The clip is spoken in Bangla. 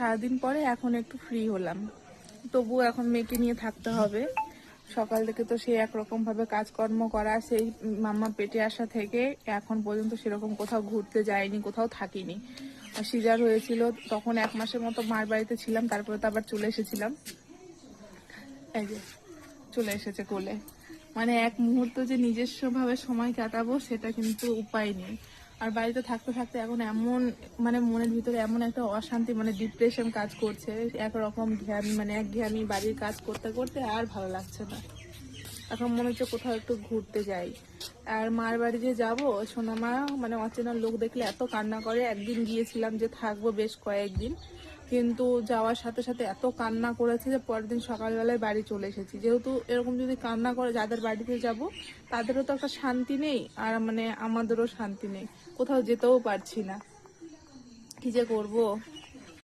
সারাদিন পরে এখন একটু ফ্রি হলাম। তবু এখন মেয়েকে নিয়ে থাকতে হবে। সকাল থেকে তো সে একরকম ভাবে কাজকর্ম করা, সেই মাম্মা পেটে আসা থেকে এখন পর্যন্ত সেরকম কোথাও ঘুরতে যায়নি, কোথাও থাকিনি। সিজার হয়েছিল, তখন এক মাসের মতো মার বাড়িতে ছিলাম, তারপরে তো আবার চলে এসেছিলাম। এই যে, চলে এসেছে কোলে। মানে এক মুহূর্ত যে নিজস্ব ভাবে সময় কাটাবো, সেটা কিন্তু উপায় নেই। আর বাড়িতে থাকতে থাকতে এখন এমন মানে মনের ভিতরে এমন একটা অশান্তি মানে ডিপ্রেশন কাজ করছে, একরকম ঘ্যান মানে এক ঘ্যানি বাড়ির কাজ করতে করতে আর ভালো লাগছে না। এখন মনে হচ্ছে কোথাও একটু ঘুরতে যাই। আর মার বাড়ি যে যাব, সোনামা মানে অচেনা লোক দেখলে এত কান্না করে। একদিন গিয়েছিলাম যে থাকব বেশ কয়েকদিন, কিন্তু যাওয়ার সাথে সাথে এত কান্না করেছে যে পরের দিন সকালবেলায় বাড়ি চলে এসেছি। যেহেতু এরকম যদি কান্না করে যাদের বাড়িতে যাব, তাদেরও তো একটা শান্তি নেই, আর মানে আমাদেরও শান্তি নেই। কোথাও যেতেও পারছি না। কি যে করব?